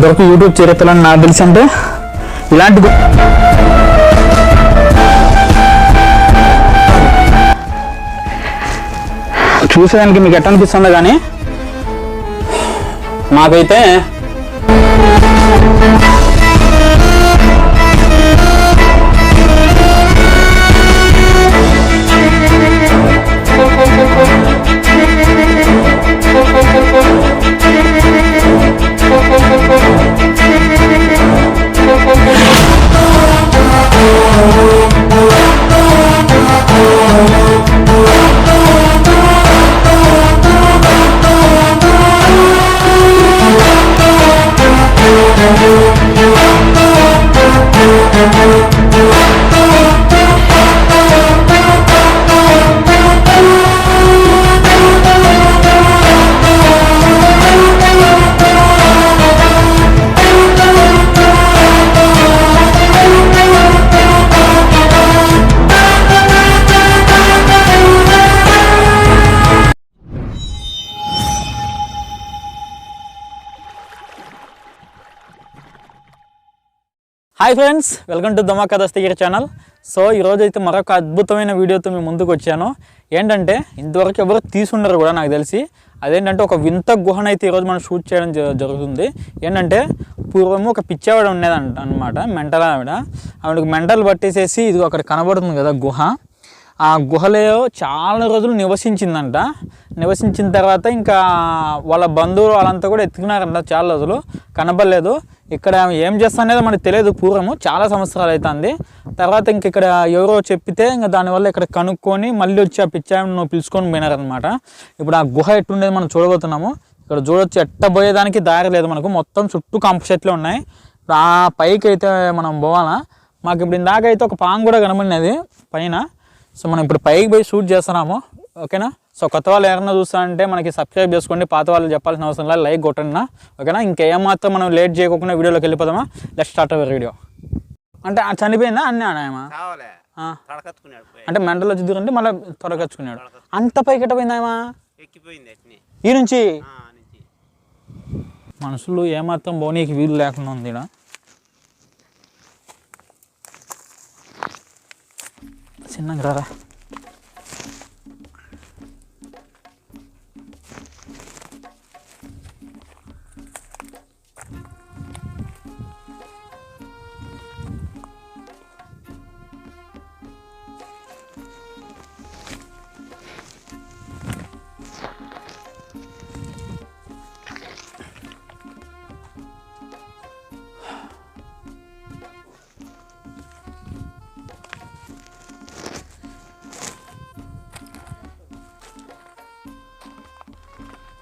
ఇంతవరకు యూట్యూబ్ చరిత్రలో నాకు తెలిసి అంటే ఇలాంటి చూసేదానికి మీకు ఎట్లా అనిపిస్తుందో కానీ మాకైతే hi friends welcome to Dhamaka Dastagiri channel so ఈరోజు అయితే మరొక అద్భుతమైన వీడియోతో మేము ముందుకు వచ్చాను. ఏంటంటే ఇంతవరకు ఎవరు తీసుండరు కూడా నాకు తెలిసి అదేంటంటే ఒక వింత గుహనైతే ఈరోజు మనం షూట్ చేయడం జరుగుతుంది. ఏంటంటే పూర్వము ఒక పిచ్చావిడ ఉండేదంట అనమాట మెంటల్ ఆవిడ. ఆవిడకి మెంటల్ పట్టేసేసి ఇది అక్కడ కనబడుతుంది కదా గుహ. ఆ గుహలో చాలా రోజులు నివసించిందంట. నివసించిన తర్వాత ఇంకా వాళ్ళ బంధువులు వాళ్ళంతా కూడా ఎత్తుకున్నారంట చాలా రోజులు. కనబడలేదు. ఇక్కడ ఏం చేస్తా అనేది మనకు తెలియదు పూర్వము. చాలా సంవత్సరాలు అవుతుంది తర్వాత ఇంక ఇక్కడ ఎవరో చెప్పితే ఇంకా దానివల్ల ఇక్కడ కనుక్కొని మళ్ళీ వచ్చి ఆ పిచ్చాయను పిలుచుకొని పోయినారనమాట ఇప్పుడు ఆ గుహ ఎట్టుండేది మనం చూడబోతున్నాము. ఇక్కడ చూడొచ్చు ఎట్ట పోయేదానికి దారి లేదు మనకు. మొత్తం చుట్టూ కంప చెట్లు ఉన్నాయి. ఆ పైకి అయితే మనం పోవాలా. మాకు ఇప్పుడు ఇందాక అయితే ఒక పాము కూడా కనబడినది. పైన సో మనం ఇప్పుడు పైకి పోయి షూట్ చేస్తున్నాము ఓకేనా? సో కొత్త వాళ్ళు ఎవరైనా చూస్తా అంటే మనకి సబ్స్క్రైబ్ చేసుకోండి పాత వాళ్ళు చెప్పాల్సిన అవసరం లేదు లైక్ కొట్టండి నా. ఓకేనా? ఇంకా ఏమాత్రం మనం లేట్ చేయకుండా వీడియోలోకి వెళ్ళిపోదామా? లెట్ స్టార్ట్ అవర్ వీడియో అంటే ఆ చనిపోయిందా? అన్నీ అన్నాయమా అంటే మెంటల్ వచ్చి దిగుంటే మళ్ళీ త్వరగచ్చుకున్నాడు అంత పైకి ఎట్ట పోయిందాయమా? ఎక్కిపోయింది అట్ని. ఈ నుంచి? మనుషులు ఏమాత్రం పోనీకి వీలు లేకుండా ఉంది చిన్నగా రారా.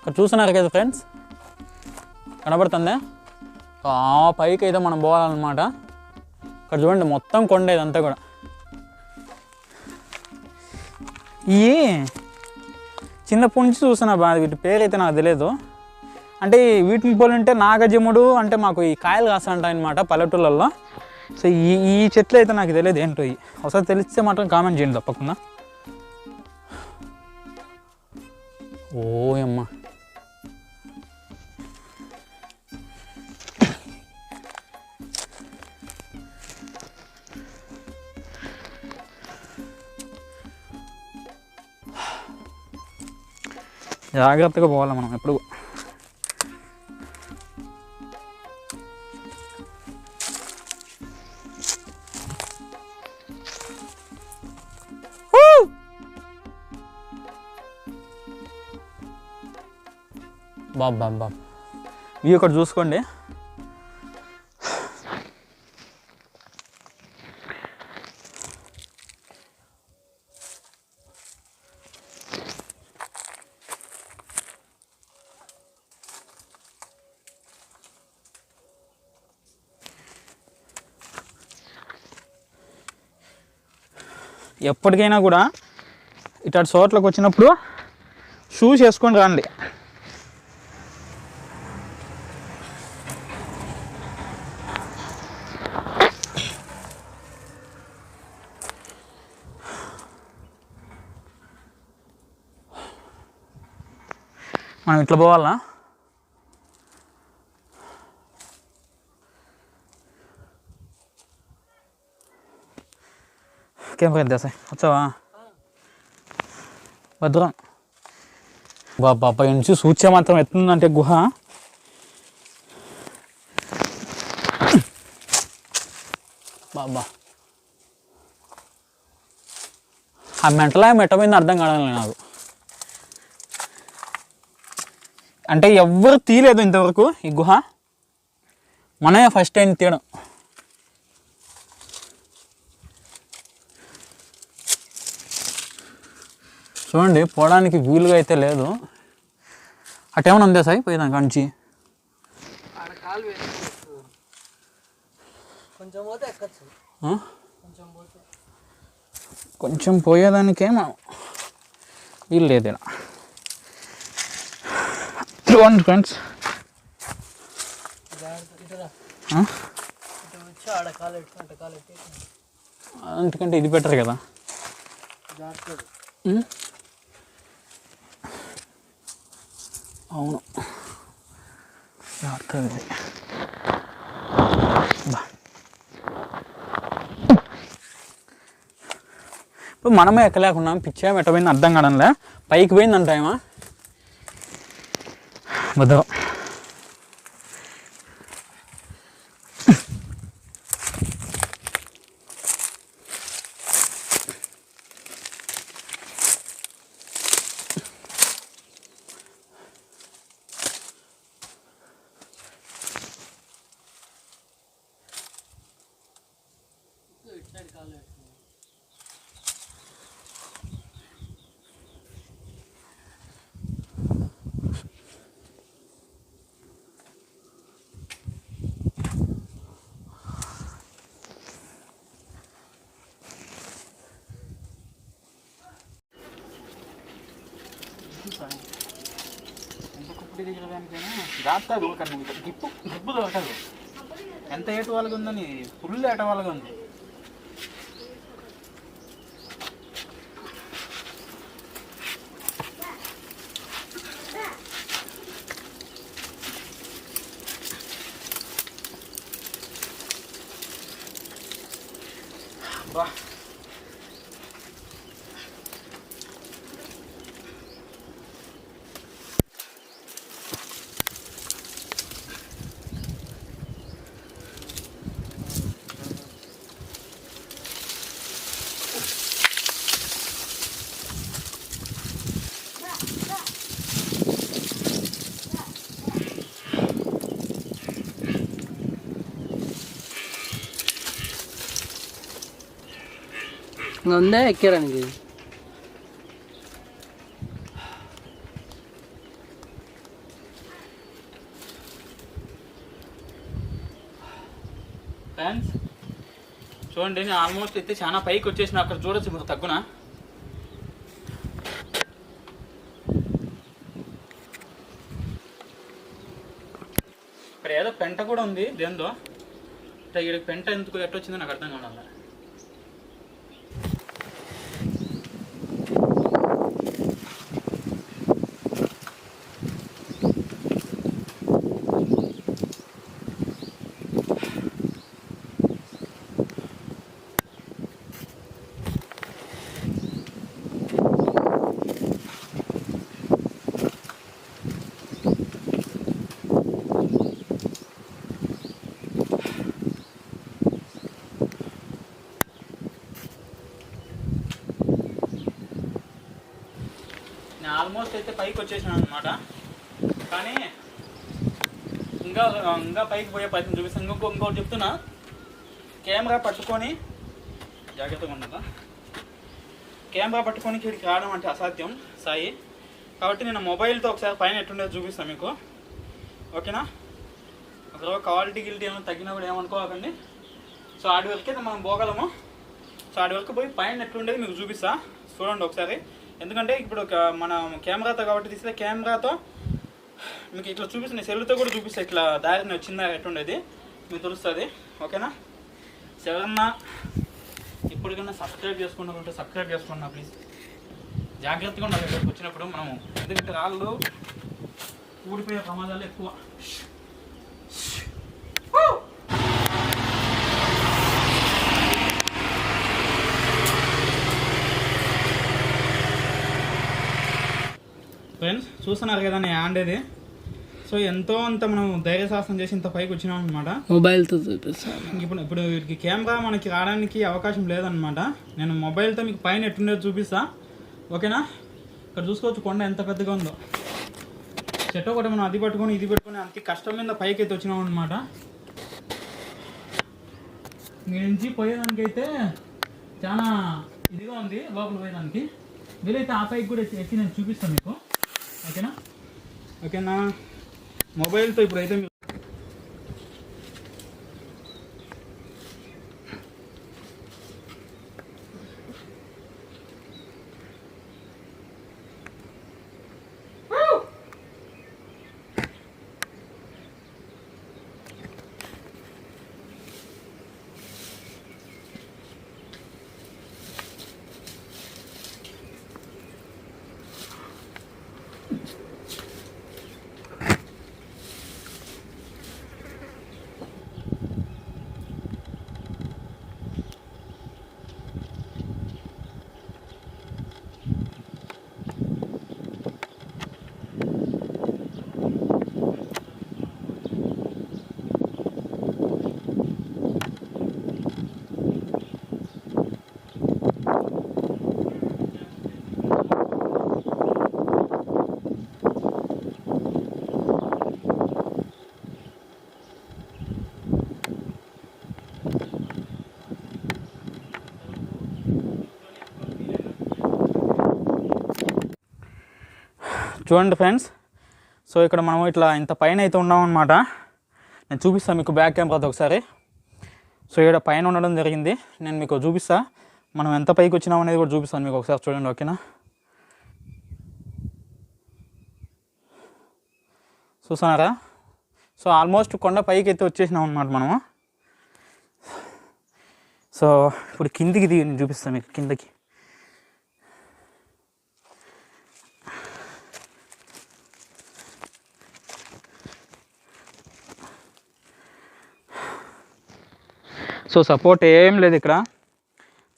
ఇక్కడ చూస్తున్నారు కదా ఫ్రెండ్స్? కనబడుతుందా? ఆ పైకి అయితే మనం పోవాలన్నమాట. ఇక్కడ చూడండి మొత్తం కొండ ఇదంతా కూడా. ఈ చిన్నప్పటి నుంచి చూస్తున్నా బా వీటి పేరు అయితే నాకు తెలియదు అంటే వీటిని పోలంటే నాగజముడు అంటే మాకు ఈ కాయలు కాస్తాంటాయి అనమాట పల్లెటూళ్ళల్లో. సో ఈ ఈ చెట్లు అయితే నాకు తెలియదు ఏంటో ఇవి ఒకసారి తెలిస్తే మాత్రం కామెంట్ చేయండి తప్పకుండా. ఓ అమ్మ జాగ్రత్తగా పోవాలి మనం ఎప్పుడు. బాబ్ బాబ్ బాబ్. ఇవి ఒకటి చూసుకోండి. ఎప్పటికైనా కూడా ఇటు చోట్లకు వచ్చినప్పుడు షూస్ వేసుకొని రండి. మనం ఇట్లా పోవాలా? కెమెరా దేశాయ్ వచ్చావా భద్రం బాబా పై నుంచి సూచ్య మాత్రం ఎత్తుందంటే గుహ బాబా ఆ మెంటలా మెట్టపోయింది అర్థం కావడం నాకు అంటే ఎవ్వరు తీయలేదు ఇంతవరకు ఈ గుహ మనమే ఫస్ట్ టైం తీయడం చూడండి పోవడానికి వీలుగా అయితే లేదు. అటేమైనా ఉందా సాయి? పోయేదానికి కంచి కాలు వేసుకోవచ్చు కొంచెం కొంచెం పోయేదానికేమో వీలు లేదు ఇలా. చూడండి ఫ్రెండ్స్. అందుకంటే ఇది బెటర్ కదా జాగ్రత్త ఉం? అవును. జాగ్రత్తగా ఇది. ఇప్పుడు మనమే ఎక్కలేకున్నాం పిచ్చా ఎట్ట పోయింది అర్థం కాడంలే పైకి పోయిందంట ఏమా. బుద్ధం ఇటు సైడ్ కాలు పెట్టు జాగ్రత్త దొరకండి గిప్పు గిప్పు దొరకదు. ఎంత ఏటు వాళ్ళగా ఉందని ఫుల్ ఏట వాళ్ళగా ఉంది. ఉందా ఎక్కారానికి ఫ్రెండ్స్ చూడండి నేను ఆల్మోస్ట్ అయితే చాలా పైకి వచ్చేసిన. అక్కడ చూడొచ్చు మీరు తగ్గున? ఇక్కడ ఏదో పెంట కూడా ఉంది దేందో ఇక్కడ పెంట ఎందుకు ఎట్టొచ్చిందో నాకు అర్థం కావాలి నేను ఆల్మోస్ట్ అయితే పైకి వచ్చేసాను అనమాట కానీ ఇంకా ఇంకా పైకి పోయే ప్రయత్నం చూపిస్తాను. ఇంకొక ఇంకోటి చెప్తున్నా. కెమెరా పట్టుకొని జాగ్రత్తగా ఉండదా కెమెరా పట్టుకొని ఇక్కడికి రావడం అంటే అసాధ్యం. సాయి. కాబట్టి నేను మొబైల్తో ఒకసారి పైన ఎట్టుండేది చూపిస్తాను మీకు. ఓకేనా? ఒకరోజు క్వాలిటీ గిల్టీ ఏమైనా తగ్గినా కూడా ఏమనుకోకండి. సో ఆడి వరకే మనం పోగలము. సో ఆడి వరకు పోయి పైన ఎట్లుండేది మీకు చూపిస్తా. చూడండి ఒకసారి. ఎందుకంటే ఇప్పుడు ఒక మన కెమెరాతో కాబట్టి తీస్తే కెమెరాతో మీకు ఇట్లా చూపిస్తుంది సెల్లుతో కూడా చూపిస్తే ఇట్లా దారిని వచ్చిందా ఎట్టుండేది మీకు తెలుస్తుంది. ఓకేనా? సో ఎవరన్నా ఇప్పటికన్నా సబ్స్క్రైబ్ చేసుకుంటే సబ్స్క్రైబ్ చేసుకున్నా ప్లీజ్ జాగ్రత్తగా ఉండాలి ఇక్కడికి వచ్చినప్పుడు మనము. ఎందుకంటే రాళ్ళు ఊడిపోయే ప్రమాదాలు ఎక్కువ. ఫ్రెండ్స్ చూస్తున్నారు కదా నేను ఆండేది సో ఎంతో అంత మనం ధైర్య సాహసం చేసి ఇంత పైకి వచ్చినాం అనమాట మొబైల్తో చూపిస్తాను. ఇప్పుడు ఇప్పుడు వీటికి కెమెరా మనకి రావడానికి అవకాశం లేదనమాట నేను మొబైల్తో మీకు పైన ఎట్టుండేది చూపిస్తా. ఓకేనా? ఇక్కడ చూసుకోవచ్చు కొండ ఎంత పెద్దగా ఉందో. చెట్టు ఒకటి మనం అది పట్టుకొని ఇది పెట్టుకొని అంత కష్టం మీద పైకి అయితే వచ్చినాం అనమాట నుంచి పోయేదానికైతే చాలా ఇదిగా ఉంది లోపల పోయేదానికి. వీలైతే ఆ పైకి కూడా ఎక్కి నేను చూపిస్తాను మీకు. ఓకేనా? ఓకేనా? మొబైల్తో ఇప్పుడైతే చూడండి ఫ్రెండ్స్. సో ఇక్కడ మనం ఇట్లా ఇంత పైన అయితే ఉన్నామన్నమాట నేను చూపిస్తాను మీకు బ్యాక్ కెమెరాతో ఒకసారి. సో ఇక్కడ పైన ఉండడం జరిగింది. నేను మీకు చూపిస్తా. మనం ఎంత పైకి వచ్చినాం అనేది కూడా చూపిస్తాను మీకు ఒకసారి చూడండి ఓకేనా? చూస్తున్నారా సో ఆల్మోస్ట్ కొండ పైకి అయితే వచ్చేసినాం అనమాట మనము. సో ఇప్పుడు కిందికి దిగి నేను చూపిస్తాను మీకు కిందకి. సో సపోర్ట్ ఏం లేదు ఇక్కడ.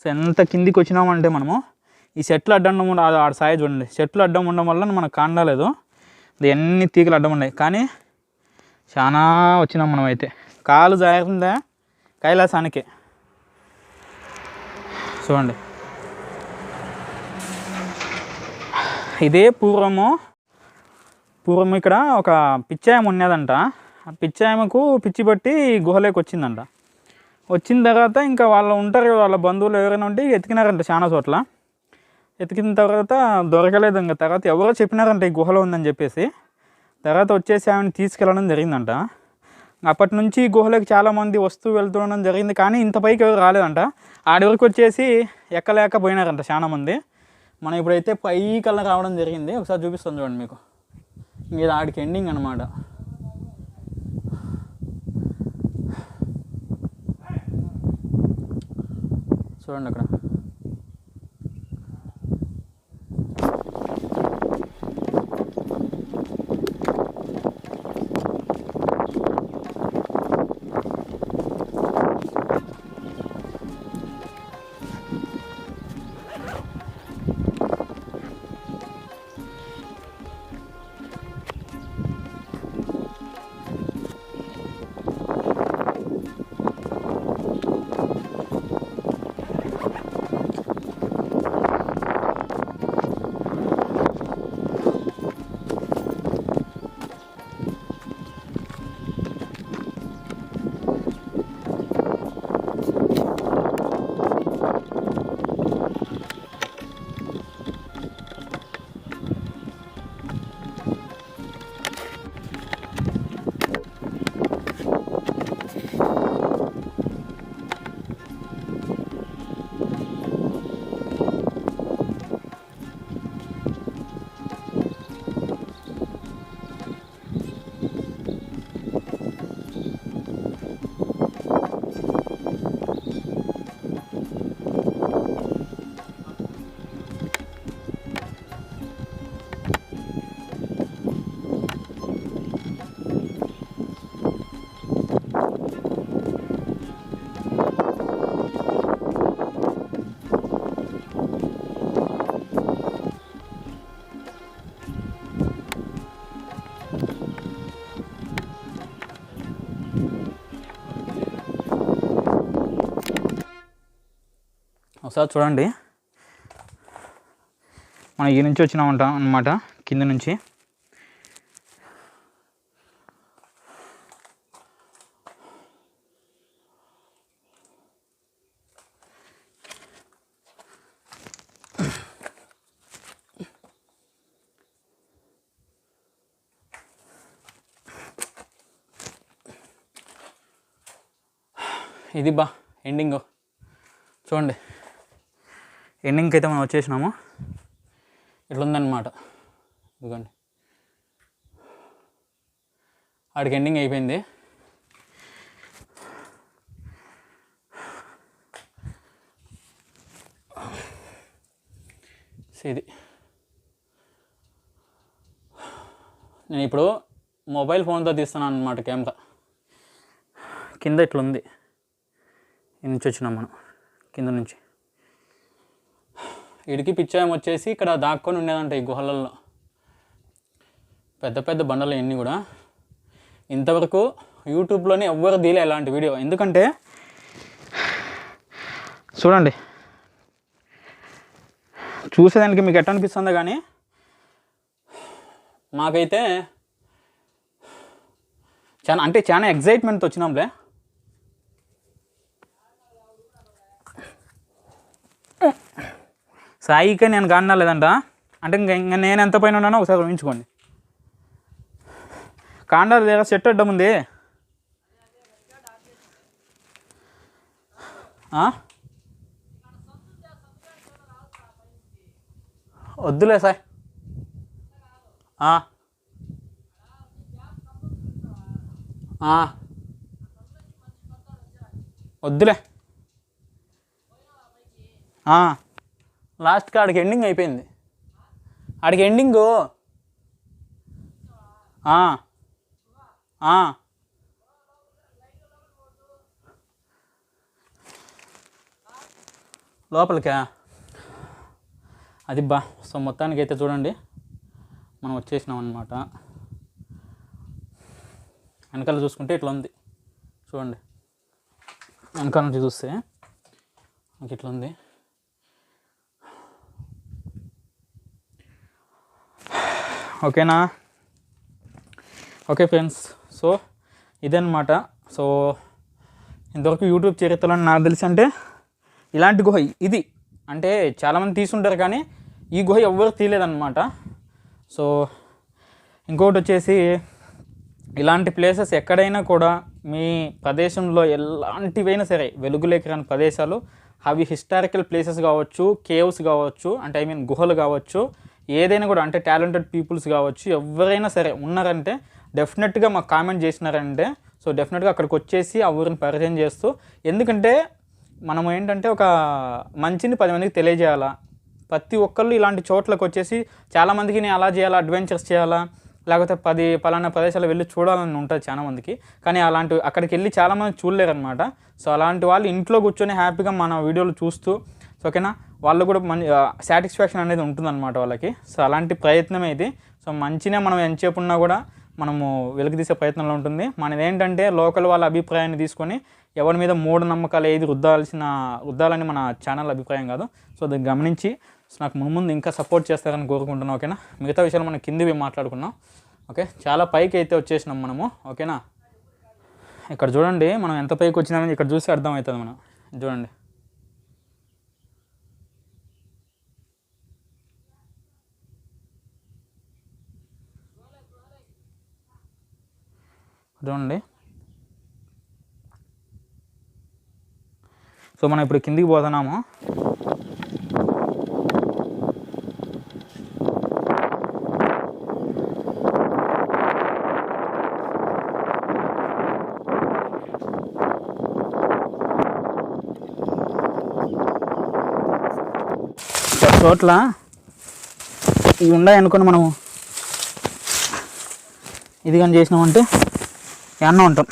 సో ఎంత కిందికి వచ్చినామంటే మనము ఈ చెట్లు అడ్డం ఉండ ఆ- ఆడ సాయి చూడండి. చెట్లు అడ్డం ఉండడం వల్ల మనకు కాండలేదు ఇది ఎన్ని తీగలు అడ్డం ఉన్నాయి. కానీ చాలా వచ్చినాం మనం అయితే కాలు జారిందా? కైలాసానికి. చూడండి. ఇదే పూర్వము. పూర్వం ఇక్కడ ఒక పిచ్చాయం ఉన్నదంట. ఆ పిచ్చాయమకు పిచ్చి పట్టి గుహలోకి వచ్చిందంట. వచ్చిన తర్వాత ఇంకా వాళ్ళు ఉంటారు వాళ్ళ బంధువులు ఎవరైనా ఉంటే ఎతికినారంట చాలా చోట్ల. ఎతికిన తర్వాత దొరకలేదు ఇంకా. తర్వాత ఎవరో చెప్పినారంట ఈ గుహలో ఉందని చెప్పేసి. తర్వాత వచ్చేసి ఆమెను తీసుకెళ్ళడం జరిగిందంట. అప్పటి నుంచి ఈ గుహలోకి చాలామంది వస్తూ వెళ్తూ ఉండడం జరిగింది కానీ ఇంత పైకి ఎవరు రాలేదంట. ఆడి వరకు వచ్చేసి ఎక్కలేక పోయినారంట చాలామంది మనం ఇప్పుడైతే పైకల్లా రావడం జరిగింది. ఒకసారి చూపిస్తాను చూడండి మీకు. ఇది ఆడికి ఎండింగ్ అనమాట చూడండి అక్కడ ఒకసారి చూడండి. మనం ఈ నుంచి వచ్చినామంట అనమాట కింద నుంచి. ఇది బా ఎండింగ్. చూడండి. ఎండింగ్కి అయితే మనం వచ్చేసినాము? ఇట్లా ఉందన్నమాట ఇదిగోండి. ఆడికి ఎండింగ్ అయిపోయింది. ఇది. నేను ఇప్పుడు మొబైల్ ఫోన్తో తీస్తున్నాను అనమాట కెమెరా. కింద ఇట్లా ఉంది ఈ నుంచి వచ్చినాం మనం. కింద నుంచి. ఇడికి పిచ్చాయం వచ్చేసి ఇక్కడ దాక్కొని ఉండేదంట ఈ గుహలలో. పెద్ద పెద్ద బండలు ఇవన్నీ కూడా. ఇంతవరకు యూట్యూబ్లోనే ఎవ్వరు తీలే ఇలాంటి వీడియో. ఎందుకంటే చూడండి. చూసేదానికి మీకు ఎట్ట అనిపిస్తుందో కానీ మాకైతే చాలా అంటే చాలా ఎగ్జైట్మెంట్ వచ్చినాంలే సాయికే నేను కాన్నా లేదంట. అంటే ఇంకా ఇంకా నేను ఎంత పైన ఉన్నానో ఒకసారి ఊహించుకోండి. కాండాలు లేదా సెట్ అడ్డం ఉంది. వద్దులే సార్ వద్దులే. లాస్ట్కి ఆడికి ఎండింగ్ అయిపోయింది. ఆడికి ఎండింగు లోపలికా? అది బా. సో మొత్తానికి అయితే చూడండి. మనం వచ్చేసినాం అనమాట వెనకాల చూసుకుంటే ఇట్లా ఉంది. చూడండి. వెనకాల నుంచి చూస్తే. మనకి ఇట్లా ఉంది. ఓకేనా? Okay friends. సో ఇదన్నమాట. సో ఇంతవరకు యూట్యూబ్ చరిత్రలో నాకు తెలిసి అంటే ఇలాంటి గుహ ఇది. అంటే చాలామంది తీసుంటారు కానీ ఈ గుహ ఎవ్వరు తీయలేదన్నమాట. సో ఇంకొకటి వచ్చేసి ఇలాంటి ప్లేసెస్ ఎక్కడైనా కూడా మీ ప్రదేశంలో ఎలాంటివైనా సరే వెలుగులేకి రాని ప్రదేశాలు అవి హిస్టారికల్ ప్లేసెస్ కావచ్చు కేవ్స్ కావచ్చు అంటే ఐ మీన్ గుహలు కావచ్చు ఏదైనా కూడా అంటే టాలెంటెడ్ పీపుల్స్ కావచ్చు ఎవరైనా సరే ఉన్నారంటే డెఫినెట్గా మాకు కామెంట్ చేసినారంటే సో డెఫినెట్గా అక్కడికి వచ్చేసి ఆ ఊరిని పరిచయం చేస్తూ ఎందుకంటే మనం ఏంటంటే ఒక మంచిని పది మందికి తెలియజేయాలా? ప్రతి ఒక్కళ్ళు ఇలాంటి చోట్లకు వచ్చేసి చాలామందికి నేను అలా చేయాలా అడ్వెంచర్స్ చేయాలా? లేకపోతే పది పలానా ప్రదేశాలు వెళ్ళి చూడాలని ఉంటుంది చాలామందికి కానీ అలాంటి అక్కడికి వెళ్ళి చాలామంది చూడలేరు అనమాట సో అలాంటి వాళ్ళు ఇంట్లో కూర్చొని హ్యాపీగా మన వీడియోలు చూస్తూ సో ఓకేనా వాళ్ళు కూడా మంచి సాటిస్ఫాక్షన్ అనేది ఉంటుందన్నమాట వాళ్ళకి. సో అలాంటి ప్రయత్నమే ఇది. సో మంచినే మనం ఎంతసేపు ఉన్నా కూడా మనము వెలుగుదీసే ప్రయత్నంలో ఉంటుంది. మనది ఏంటంటే లోకల్ వాళ్ళ అభిప్రాయాన్ని తీసుకొని ఎవరి మీద మూఢనమ్మకాలు ఏది రుద్దాల్సిన రుద్దాలని మన ఛానల్ అభిప్రాయం కాదు. సో అది గమనించి సో నాకు ముందు ముందు ఇంకా సపోర్ట్ చేస్తారని కోరుకుంటున్నాను ఓకేనా? మిగతా విషయాలు మనం కిందివి మాట్లాడుకున్నాం ఓకే? చాలా పైకి అయితే వచ్చేసినాం మనము ఓకేనా? ఇక్కడ చూడండి మనం ఎంత పైకి వచ్చినామని ఇక్కడ చూసి అర్థమవుతుంది మనం చూడండి. చూడండి. సో మనం ఇప్పుడు కిందికి పోతున్నాము. చోట్ల ఇవి ఉన్నాయి అనుకుని మనము. ఇది కానీ చేసినామంటే ఏమన్నా ఉంటాం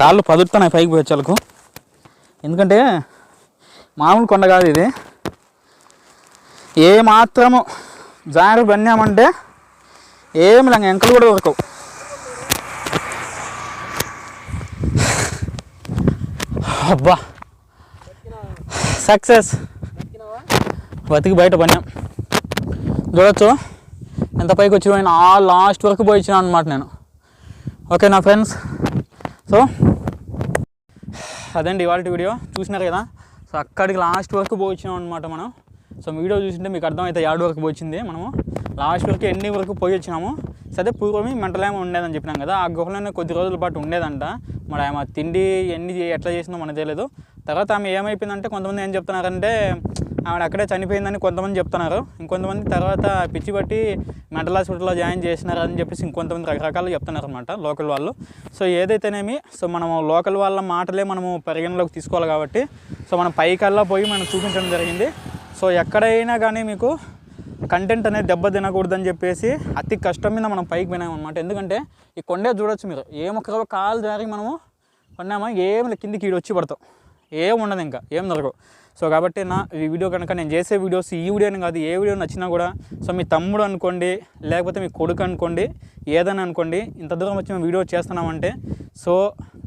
కాళ్ళు పదుర్తున్నాయి పైకి పోయొచ్చాలకు ఎందుకంటే మామూలు కొండ కాదు ఇది. ఏ మాత్రము జారి పన్నామంటే ఏమి లేక ఎంకలు కూడా దొరకవు. అబ్బా! సక్సెస్! బతికి బయట పన్నాం చూడొచ్చు. ఎంత పైకి వచ్చి ఆ లాస్ట్ వరకు పోయి అనమాట నేను. ఓకే నా ఫ్రెండ్స్. సో అదండి ఇవాళ వీడియో. చూసినారు కదా? సో అక్కడికి లాస్ట్ వరకు పోయించాం అనమాట మనం. సో వీడియో చూసింటే మీకు అర్థమైతే యాడ్ వరకు పోయింది మనము. లాస్ట్ వరకు ఎన్ని వరకు పోయి వచ్చినాము సరే పూర్వమే మెంటలేమో ఉండేదని చెప్పినాం కదా. ఆ గుహలోనే కొద్ది రోజుల పాటు ఉండేదంట. మరి ఆమె తిండి ఎన్ని ఎట్లా చేసిందో మనకు తెలియదు. తర్వాత ఆమె ఏమైపోయిందంటే కొంతమంది ఏం చెప్తున్నారంటే ఆవిడ అక్కడే చనిపోయిందని కొంతమంది చెప్తున్నారు. ఇంకొంతమంది తర్వాత పిచ్చి పట్టి మెంటల్ హాస్పిటల్లో జాయిన్ చేసినారు అని చెప్పేసి ఇంకొంతమంది రకరకాలు చెప్తున్నారు అనమాట లోకల్ వాళ్ళు. సో ఏదైతేనేమి సో మనము లోకల్ వాళ్ళ మాటలే మనము పరిగణలోకి తీసుకోవాలి కాబట్టి సో మనం పైకల్లా పోయి మనం చూపించడం జరిగింది. సో ఎక్కడైనా కానీ మీకు కంటెంట్ అనేది దెబ్బ తినకూడదని చెప్పేసి అతి కష్టం మీద మనం పైకి పోయినాం అనమాట ఎందుకంటే ఈ కొండే చూడొచ్చు మీరు. ఏ మొక్క కాలు జారి మనము కొన్నామా ఏం కిందికి ఈడు వచ్చి పడతాం. ఏం ఉండదు ఇంకా ఏం దొరకవు. సో కాబట్టి నా ఈ వీడియో కనుక నేను చేసే వీడియోస్ ఈ వీడియోని కాదు ఏ వీడియో నచ్చినా కూడా సో మీ తమ్ముడు అనుకోండి లేకపోతే మీ కొడుకు అనుకోండి ఏదైనా అనుకోండి ఇంత దూరం వచ్చి మేము వీడియో చేస్తున్నామంటే సో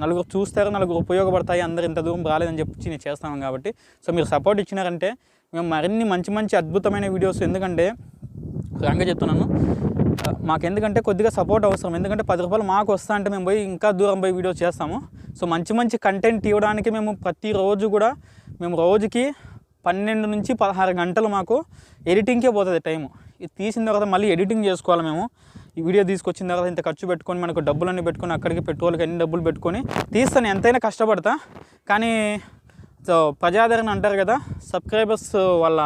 నలుగురు చూస్తారు నలుగురు ఉపయోగపడతాయి అందరు ఇంత దూరం రాలేదని చెప్పి నేను చేస్తాను కాబట్టి సో మీరు సపోర్ట్ ఇచ్చినారంటే మేము మరిన్ని మంచి మంచి అద్భుతమైన వీడియోస్ ఎందుకంటే ఫ్రాంక్గా చెప్తున్నాను మాకు ఎందుకంటే కొద్దిగా సపోర్ట్ అవసరం ఎందుకంటే పది రూపాయలు మాకు వస్తా అంటే మేము పోయి ఇంకా దూరం పోయి వీడియోస్ చేస్తాము. సో మంచి మంచి కంటెంట్ ఇవ్వడానికి మేము ప్రతిరోజు కూడా మేము రోజుకి పన్నెండు నుంచి పదహారు గంటలు మాకు ఎడిటింగ్కే పోతుంది టైము. ఇది తీసిన తర్వాత మళ్ళీ ఎడిటింగ్ చేసుకోవాలి మేము. ఈ వీడియో తీసుకొచ్చిన తర్వాత ఇంత ఖర్చు పెట్టుకొని మనకు డబ్బులన్నీ పెట్టుకొని అక్కడికి పెట్రోల్కి అన్ని డబ్బులు పెట్టుకొని తీస్తాను. ఎంతైనా కష్టపడతా. కానీ సో ప్రజాదరణ అంటారు కదా సబ్స్క్రైబర్స్ వాళ్ళ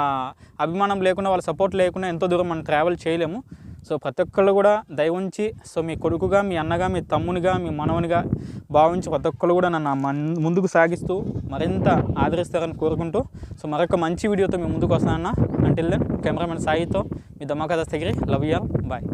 అభిమానం లేకుండా వాళ్ళ సపోర్ట్ లేకుండా ఎంతో దూరం మనం ట్రావెల్ చేయలేము. సో ప్రతి ఒక్కళ్ళు కూడా దయ ఉంచి సో మీ కొడుకుగా మీ అన్నగా మీ తమ్మునిగా మీ మనవనిగా భావించి ప్రతి ఒక్కళ్ళు కూడా నన్ను ముందుకు సాగిస్తూ మరింత ఆదరిస్తారని కోరుకుంటూ సో మరొక మంచి వీడియోతో మీ ముందుకు వస్తానన్న. అంటిల్ దెన్ కెమెరామెన్ సాయితో మీ Dhamaka Dastagiri love you bye.